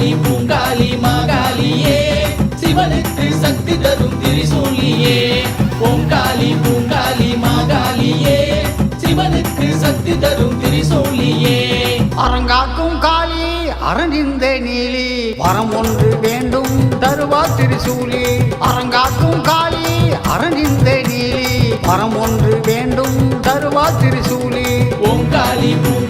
ஓங்காளி பூங்காளி மாகாளியே. சிவனுக்கு சக்தி தரும் திரிசூலியே. ஓங்காளி பூங்காளி மாகாளியே. சிவனுக்கு சக்தி தரும் திரிசூலியே. அரங்காக்கும் காளி அரணிந்த நீலி. வரம் ஒன்று வேண்டும் தருவா திரிசூலி. அரங்காக்கும் காளி அரணிந்த நீலி. வரம் ஒன்று வேண்டும் தருவா திரிசூலி. பூங்காளி மாகாளியே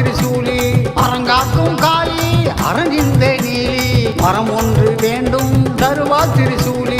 திருசூலி அரங்காக்கும் காளி அரணிந்த நீலி. மரம் ஒன்று வேண்டும் தருவா திரிசூலி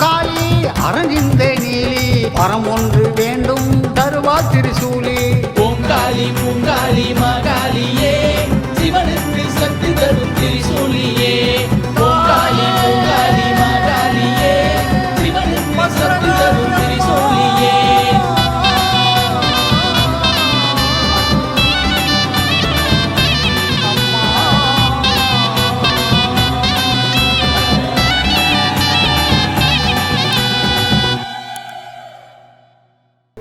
காளி அரங்கிந்த நீலி பரம் ஒன்று வேண்டும் தருவா திருசூலி. ஓங்காளி பூங்காளி மகாலியே சிவனுக்கு சக்தி தரும் திரிசூலியே